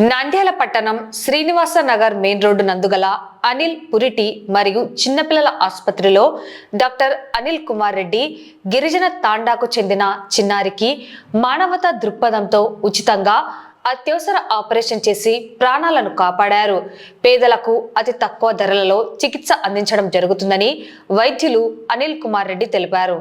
నంద్యాల పట్టణం Srinivasa Nagar main road నందుగల అనిల్ పురిటి మరియు చిన్నపిల్లల ఆసుపత్రిలో డాక్టర్ అనిల్ కుమార్ రెడ్డి గిరిజన తాండాకు చెందిన చిన్నారికి మానవతా దృక్పథంతో ఉచితంగా అత్యవసర ఆపరేషన్ చేసి ప్రాణాలను కాపాడారు. పేదలకు అతి తక్కువ ధరలలో చికిత్స అందించడం జరుగుతుందని వైద్యులు అనిల్ కుమార్ రెడ్డి తెలిపారు.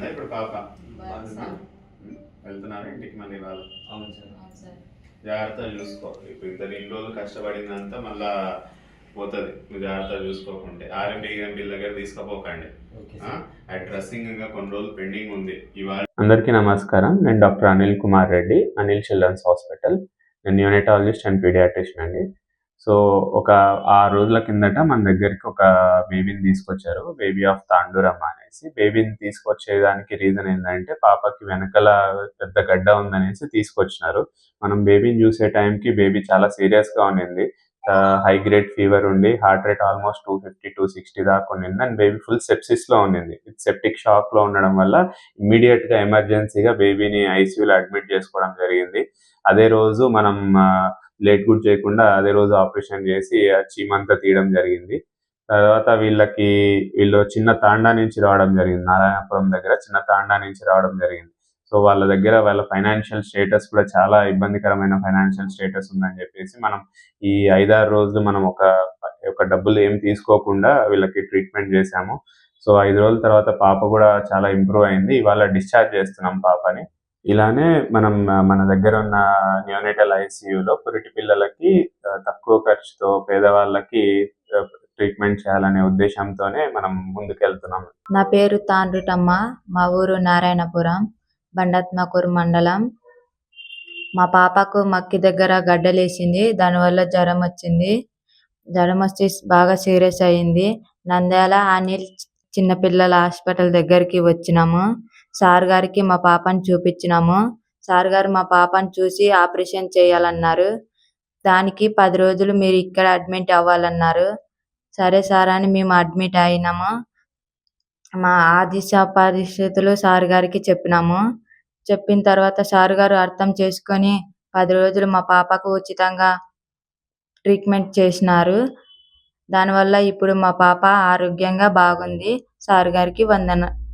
అదే ఇప్పుడు పాప. వెళ్తున్నారు ఇంటికి మళ్ళీ వాళ్ళు అవును సార్. అవును సార్. జాగ్రత్తగా చూసుకో. ఇప్పుడు ఇద్దరు ఇన్ని రోజులు కష్టపడిందంతా మళ్ళా పోతుంది. నువ్వు జాగ్రత్తగా చూసుకోకుంటే. ఆర్ఎంపీ ఈఎంపీ దగ్గర తీసుకుపోకండి? ఆ? డ్రెస్సింగ్ ఇంకా కొన్ని రోజులు పెండింగ్ ఉంది. ఇవాళ అందరికీ నమస్కారం. నేను doctor Anil Kumar Reddy Anil children's hospital. నేను న్యూనటాలజిస్ట్ అండ్ పీడియాట్రిషియన్ అండి. సో ఒక ఆరు రోజుల కిందట మన దగ్గరికి ఒక బేబీని తీసుకొచ్చారు. బేబీ ఆఫ్ తాండూరమ్మ అనేసి. బేబీని తీసుకొచ్చేదానికి రీజన్ ఏంటంటే పాపకి వెనకల పెద్ద గడ్డ ఉందనేసి తీసుకొచ్చినారు. మనం బేబీని చూసే టైంకి బేబీ చాలా సీరియస్గా ఉండింది. హై గ్రేడ్ ఫీవర్ ఉండి heart rate almost two fifty to sixty దాకా ఉండింది. అండ్ బేబీ ఫుల్ సెప్సిస్లో ఉండింది. సెప్టిక్ షాక్లో ఉండడం వల్ల ఇమ్మీడియట్గా ఎమర్జెన్సీగా బేబీని ఐసీయూలో అడ్మిట్ చేసుకోవడం జరిగింది. అదే రోజు మనం లేట్ గుడ్ చేయకుండా అదే రోజు ఆపరేషన్ చేసి ఆ చీమంతా తీయడం జరిగింది. తర్వాత వీళ్ళకి వీళ్ళు చిన్న తాండా నుంచి రావడం జరిగింది. నారాయణపురం దగ్గర చిన్న తాండా నుంచి రావడం జరిగింది. సో వాళ్ళ దగ్గర వాళ్ళ ఫైనాన్షియల్ స్టేటస్ కూడా చాలా ఇబ్బందికరమైన ఫైనాన్షియల్ స్టేటస్ ఉందని చెప్పేసి మనం ఈ ఐదారు రోజులు మనం ఒక ఒక డబ్బులు ఏం తీసుకోకుండా వీళ్ళకి ట్రీట్మెంట్ చేశాము. సో ఐదు రోజుల తర్వాత పాప కూడా చాలా ఇంప్రూవ్ అయింది. ఇవాళ డిశ్చార్జ్ చేస్తున్నాం పాపని. ఇలానే మనం మన దగ్గర ఉన్న న్యూనేటల్ ఐసీయూలో పురిటి పిల్లలకి తక్కువ ఖర్చుతో పేదవాళ్ళకి ట్రీట్మెంట్ చేయాలనే ఉద్దేశంతోనే మనం ముందుకెళ్తున్నాం. నా పేరు తాండ్రుటమ్మ మా ఊరు నారాయణపురం బండత్మకూరు మండలం. మా పాపకు మక్కి దగ్గర గడ్డలేసింది దానివల్ల జ్వరం వచ్చింది జ్వరం వచ్చి బాగా సీరియస్ అయింది. నంద్యాల అనిల్ చిన్నపిల్లల హాస్పిటల్ దగ్గరికి వచ్చినాము. సార్ గారికి మా పాపను చూపించినాము. సార్ గారు మా పాపను చూసి ఆపరేషన్ చేయాలన్నారు. దానికి పది రోజులు మీరు ఇక్కడ అడ్మిట్ అవ్వాలన్నారు. సరే సార్ అని మేము అడ్మిట్ అయినాము. మా ఆదిశ పరిస్థితులు సార్ గారికి చెప్పినాము. చెప్పిన తర్వాత సార్ గారు అర్థం చేసుకొని పది రోజులు మా పాపకు ఉచితంగా ట్రీట్మెంట్ చేసినారు. దానివల్ల ఇప్పుడు మా పాప ఆరోగ్యంగా బాగుంది. సార్ గారికి వందన